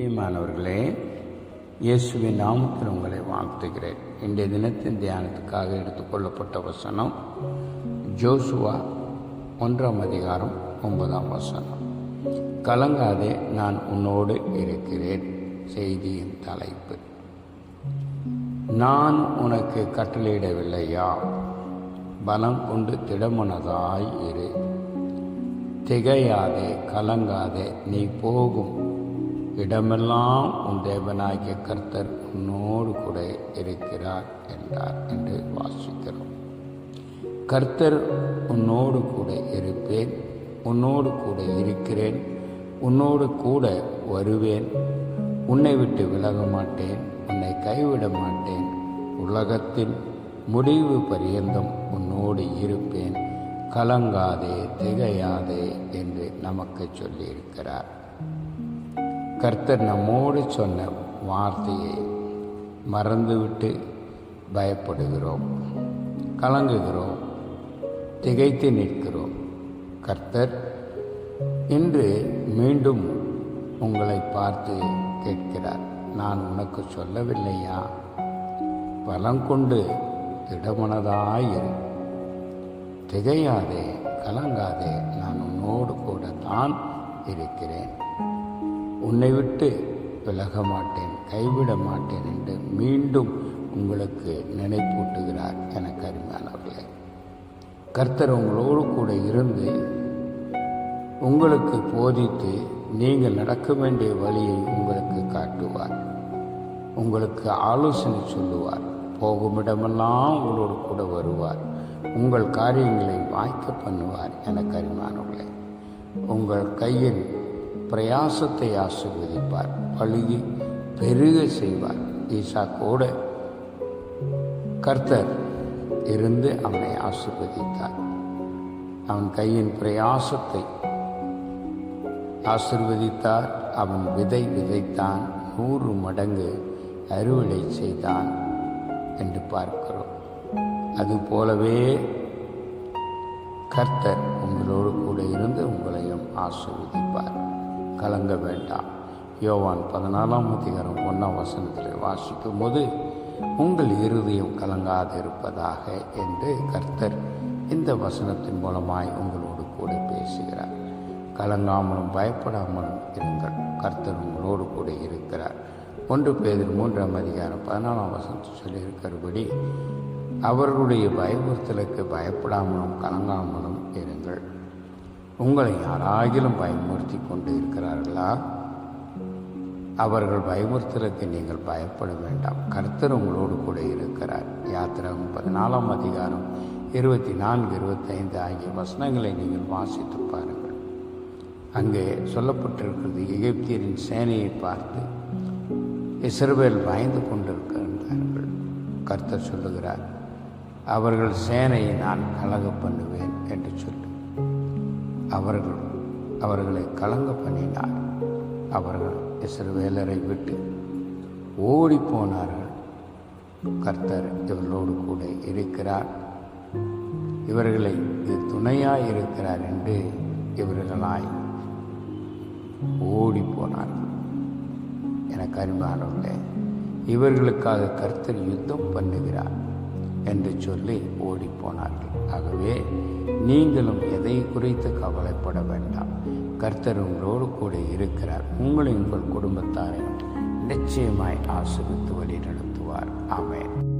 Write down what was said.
பிரியமானவர்களே இயேசுவின் நாமத்தில் உங்களை வாழ்த்துகிறேன். இன்றைய தினத்தின் தியானத்துக்காக எடுத்துக்கொள்ளப்பட்ட வசனம் ஜோசுவா ஒன்றாம் அதிகாரம் ஒன்பதாம் வசனம். கலங்காதே நான் உன்னோடு இருக்கிறேன் செய்தியின் தலைப்பு. நான் உனக்கு கட்டளையிடவில்லையா? பலம் கொண்டு திடமனதாய் இரு. திகையாதே கலங்காதே நீ போகும் இடமெல்லாம் உன் தேவனாகிய கர்த்தர் உன்னோடு கூட இருக்கிறார் என்றார் என்று வாசிக்கிறோம். கர்த்தர் உன்னோடு கூட இருப்பேன் உன்னோடு கூட இருக்கிறேன் உன்னோடு கூட வருவேன். உன்னை விட்டு விலக மாட்டேன் உன்னை கைவிட மாட்டேன். உலகத்தின் முடிவு பரியந்தம் உன்னோடு இருப்பேன். கலங்காதே திகையாதே என்று நமக்கு சொல்லியிருக்கிறார். கர்த்தர் நம்மோடு சொன்ன வார்த்தையை மறந்துவிட்டு பயப்படுகிறோம். கலங்குகிறோம். திகைத்து நிற்கிறோம். கர்த்தர் இன்று மீண்டும் உங்களை பார்த்து கேட்கிறார். நான் உனக்கு சொல்லவில்லையா? பலம் கொண்டு திடமனதாயிரு. திகையாதே கலங்காதே நான் உன்னோடு கூட தான் இருக்கிறேன். உன்னை விட்டு விலக மாட்டேன் கைவிட மாட்டேன் என்று மீண்டும் உங்களுக்கு நினைப்பூட்டுகிறார் எனக்கு அருமையானவர்களே. கர்த்தர் உங்களோடு கூட இருந்து உங்களுக்கு போதித்து நீங்கள் நடக்க வேண்டிய வழியை உங்களுக்கு காட்டுவார். உங்களுக்கு ஆலோசனை சொல்லுவார். போகும் இடமெல்லாம் உங்களோடு கூட வருவார். உங்கள் காரியங்களை வாய்க்க பண்ணுவார் எனக்கு அருமையானவர்களே. உங்கள் கையின் பிரயாசத்தை ஆசீர்வதிப்பார். பழுகி பெருக செய்வார். ஈசா கூட கர்த்தர் இருந்து அவனை ஆசிர்வதித்தார். அவன் கையின் பிரயாசத்தை ஆசிர்வதித்தார். அவன் விதை விதைத்தான் நூறு மடங்கு அறுவடை செய்தான் என்று பார்க்கிறோம். அதுபோலவே கர்த்தர் உங்களோடு கூட இருந்து உங்களையும் ஆசிர்வதிப்பார். கலங்க வேண்டாம். யோவான் பதினாலாம் அதிகாரம் ஒன்றாம் வசனத்தில் வாசிக்கும் போது உங்கள் இருதயம் கலங்காதிருப்பதாக என்று கர்த்தர் இந்த வசனத்தின் மூலமாய் உங்களோடு கூட பேசுகிறார். கலங்காமலும் பயப்படாமலும் இருங்கள். கர்த்தர் உங்களோடு கூட இருக்கிறார். ஒன்று பேரில் மூன்றாம் அதிகாரம் பதினாலாம் வசனத்தில் சொல்லியிருக்கிறபடி அவர்களுடைய பயமுறுத்தலுக்கு பயப்படாமலும் கலங்காமலும் இருங்கள். உங்களை யாராகிலும் பயமுறுத்தி கொண்டு இருக்கிறார்களா அவர்கள் பயமுறுத்துறதுக்கு நீங்கள் பயப்பட வேண்டாம். கர்த்தர் உங்களோடு கூட இருக்கிறார். யாத்திரம் பதினாலாம் அதிகாரம் இருபத்தி நான்கு இருபத்தைந்து ஆகிய வசனங்களை நீங்கள் வாசித்து பாருங்கள். அங்கே சொல்லப்பட்டிருக்கிறது எகிப்தியரின் சேனையை பார்த்து இஸ்ரவேல் பயந்து கொண்டிருக்கின்றார்கள். கர்த்தர் சொல்லுகிறார் அவர்கள் சேனையை நான் அழகு பண்ணுவேன் என்று சொல்லி அவர்கள் அவர்களை கலங்க பண்ணினார். அவர்கள் இஸ்ரவேலரை விட்டு ஓடி போனார்கள். கர்த்தர் இவர்களோடு கூட இருக்கிறார். இவர்களை இது துணையாய் இருக்கிறார் என்று இவர்களாய் ஓடி போனார்கள். எனக்கு அருமையானவர்களே இவர்களுக்காக கர்த்தர் யுத்தம் பண்ணுகிறார். என்று சொல்லி ஓடிப்போனார்கள். ஆகவே நீங்களும் எதை குறித்து கவலைப்பட வேண்டாம். கர்த்தர் உங்களோடு கூட இருக்கிறார். உங்களையும் உங்கள் குடும்பத்தாரையும் நிச்சயமாய் ஆசிரித்து வழி நடத்துவார். ஆமேன்.